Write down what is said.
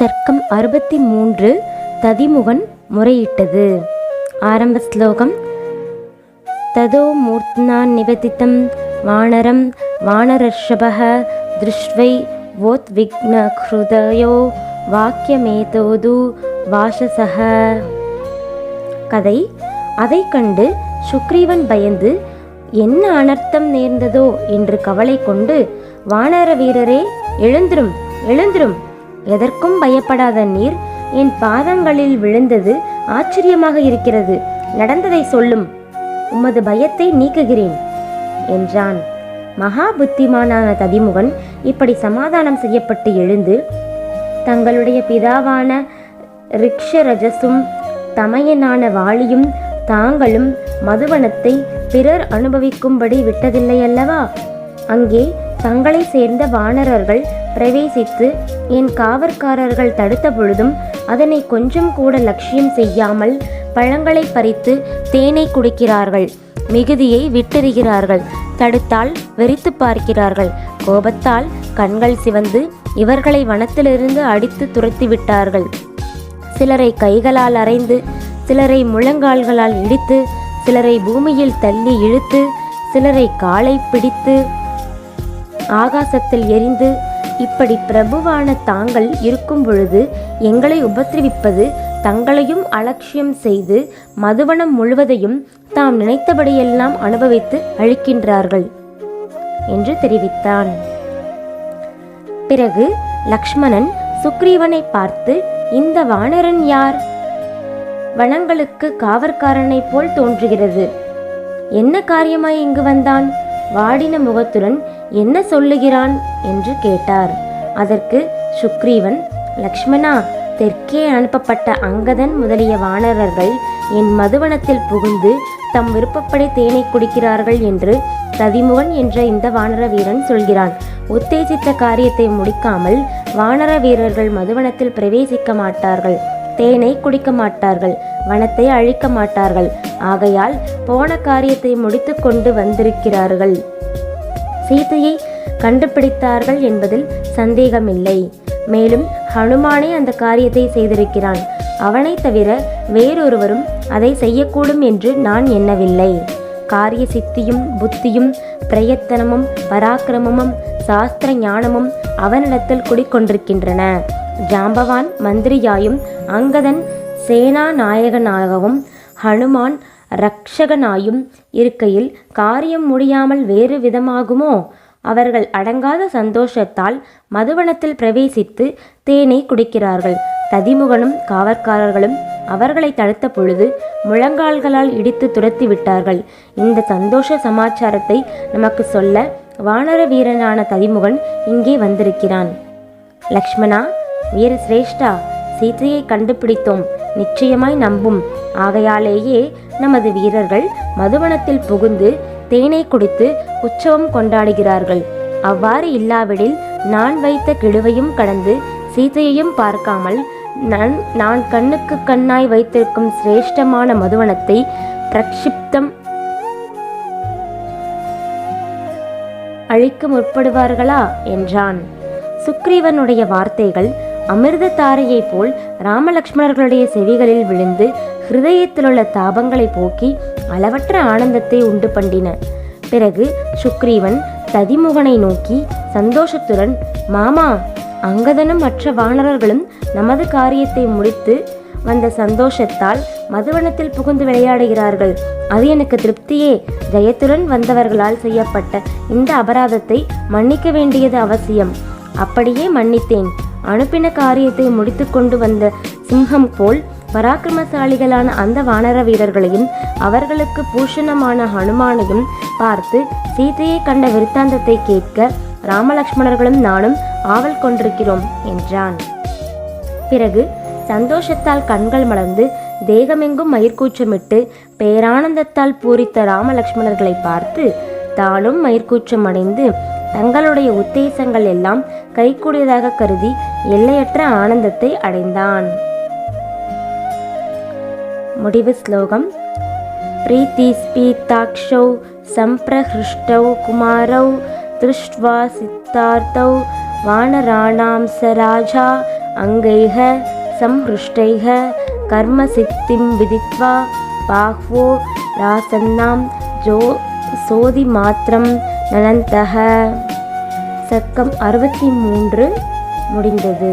சர்க்கம் அறுபத்தி மூன்று ததிமுகன் முறையிட்டது. ஆரம்ப ஸ்லோகம். ததோ மூர்த்னான் நிபதித்தம் வானரம் வானரஷபः திருஷ்வை வோத்விக்ன ஹிருதயோ வாக்கியமேதோது வாசசக கதை. அதைக் கண்டு சுக்ரீவன் பயந்து என்ன அனர்த்தம் நேர்ந்ததோ? என்று கவலை கொண்டு வானர வீரரே எழுந்திரும் எழுந்திரும் எதற்கும் பயப்படாத நீர் என் பாதங்களில் விழுந்தது ஆச்சரியமாக இருக்கிறது. நடந்ததை சொல்லும். உமது பயத்தை நீக்குகிறேன் என்றான். மகா புத்திமானான ததிமுகன் இப்படி சமாதானம் செய்யப்பட்டு எழுந்து தங்களுடைய பிதாவான ரிக்ஷரஜசும் தமையனான வாளியும் தாங்களும் மதுவனத்தை பிறர் அனுபவிக்கும்படி விட்டதில்லையல்லவா? அங்கே தங்களை சேர்ந்த வானரர்கள் பிரவேசித்து என் காவற்காரர்கள் தடுத்த பொழுதும் அதனை கொஞ்சம் கூட லட்சியம் செய்யாமல் பழங்களை பறித்து தேனை குடிக்கிறார்கள். மிகுதியை விட்டெறிகிறார்கள். தடுத்தால் வெறித்து பார்க்கிறார்கள். கோபத்தால் கண்கள் சிவந்து இவர்களை வனத்திலிருந்து அடித்து துரத்தி விட்டார்கள். சிலரை கைகளால் அரைந்து சிலரை முழங்கால்களால் இடித்து சிலரை பூமியில் தள்ளி இழுத்து சிலரை காலை பிடித்து ஆகாசத்தில் எரிந்து இப்படி பிரபுவான தாங்கள் இருக்கும் பொழுது எங்களை உபத்திரவிப்பது தங்களையும் அலட்சியம் செய்து மதுவனம் முழுவதையும் தாம் நினைத்தபடியெல்லாம் அனுபவித்து அழிக்கின்றார்கள் என்று தெரிவித்தான். பிறகு லக்ஷ்மணன் சுக்ரீவனை பார்த்து இந்த வானரன் யார்? வனங்களுக்கு காவற்காரனைப் போல் தோன்றுகிறது. என்ன காரியமாய் இங்கு வந்தான்? வாடின முகத்துடன் என்ன சொல்லுகிறான் என்று கேட்டார். அதற்கு சுக்ரீவன் லக்ஷ்மணா தெற்கே அனுப்பப்பட்ட அங்கதன் முதலிய வானரர்கள் என் மதுவனத்தில் புகுந்து தம் விருப்பப்படி தேனை குடிக்கிறார்கள் என்று ததிமுகன் என்ற இந்த வானர வீரன் சொல்கிறான். உத்தேசித்த காரியத்தை முடிக்காமல் வானர வீரர்கள் மதுவனத்தில் பிரவேசிக்க மாட்டார்கள். தேனை குடிக்க மாட்டார்கள் வனத்தை அழிக்க மாட்டார்கள். ஆகையால் போன காரியத்தை முடித்து கொண்டு வந்திருக்கிறார்கள். சீதையை கண்டுபிடித்தார்கள் என்பதில் சந்தேகமில்லை. மேலும் ஹனுமானே அந்த காரியத்தை செய்திருக்கிறான். அவனை தவிர வேறொருவரும் அதை செய்யக்கூடும் என்று நான் எண்ணவில்லை. காரிய சித்தியும் புத்தியும் பிரயத்தனமும் பராக்கிரமமும் சாஸ்திர ஞானமும் அவனிடத்தில் குடிக்கொண்டிருக்கின்றன. ஜாம்பவான் மந்திரியாயும் அங்கதன் சேனாநாயகனாகவும் ஹனுமான் ரக்ஷகனாயும் இருக்கையில் காரியம் முடியாமல் வேறு விதமாகுமோ? அவர்கள் அடங்காத சந்தோஷத்தால் மதுவனத்தில் பிரவேசித்து தேனை குடிக்கிறார்கள். ததிமுகனும் காவற்காரர்களும் அவர்களை தடுத்த பொழுது முழங்கால்களால் இடித்து துரத்தி விட்டார்கள். இந்த சந்தோஷ சமாச்சாரத்தை நமக்கு சொல்ல வானர வீரனான ததிமுகன் இங்கே வந்திருக்கிறான். லக்ஷ்மணா வீர சிரேஷ்டா சீத்தையை கண்டுபிடித்தோம். நிச்சயமாய் நம்பும். ஆகையாலேயே நமது வீரர்கள் மதுவனத்தில் புகுந்து தேனை குடித்து உற்சவம் கொண்டாடுகிறார்கள். அவ்வாறு இல்லாவிடில் நான் வைத்த கிடுவையும் கடந்து சீதையையும் பார்க்காமல் நான் நான் கண்ணுக்கு கண்ணாய் வைத்திருக்கும் சிரேஷ்டமான மதுவனத்தை பிரக்ஷிப்தம் அழிக்க முற்படுவார்களா? என்றான். சுக்ரீவனுடைய வார்த்தைகள் அமிர்தத்தாரையைப் போல் ராமலக்ஷ்மணர்களுடைய செவிகளில் விழுந்து ஹிருதயத்திலுள்ள தாபங்களை போக்கி அளவற்ற ஆனந்தத்தை உண்டு பண்ணின பிறகு சுக்ரீவன் ததிமுகனை நோக்கி சந்தோஷத்துடன் மாமா அங்கதனும் மற்ற வானரர்களும் நமது காரியத்தை முடித்து வந்த சந்தோஷத்தால் மதுவனத்தில் புகுந்து விளையாடுகிறார்கள். அது எனக்கு திருப்தியே. ஜெயத்துடன் வந்தவர்களால் செய்யப்பட்ட இந்த அபராதத்தை மன்னிக்க வேண்டியது அவசியம். அப்படியே மன்னித்தேன். அனுப்பின காரியத்தை முடித்து கொண்டு வந்த சிம்ஹம் போல் பராக்கிரமசாலிகளான அந்த வானர வீரர்களையும் அவர்களுக்கு பூஷணமான ஹனுமானையும் பார்த்து சீதையை கண்ட விருத்தாந்தத்தை கேட்க ராமலக்ஷ்மணர்களும் நானும் ஆவல் கொண்டிருக்கிறோம் என்றான். பிறகு சந்தோஷத்தால் கண்கள் மலர்ந்து தேகமெங்கும் மயிர்கூச்சமிட்டு பேரானந்தத்தால் பூரித்த ராமலக்ஷ்மணர்களை பார்த்து தானும் மயிர்கூச்சம் அடைந்து தங்களுடைய உத்தேசங்கள் எல்லாம் கைகூடியதாக கருதி எல்லையற்ற ஆனந்தத்தை அடைந்தான் முடிவு ஸ்லோகம் प्रीतिस्पीताक्षौ सम्प्रहृष्टौ कुमारौ दृष्ट्वा सिद्धार्थौ वानराणां स राजा அங்கைக சம்ஹృஷ்டைக கர்ம சித்திம் விதித்வா பாஹ்வோ ராசன்னாம் ஜோ நலந்தக சக்கம் அறுபத்தி மூன்று முடிந்தது.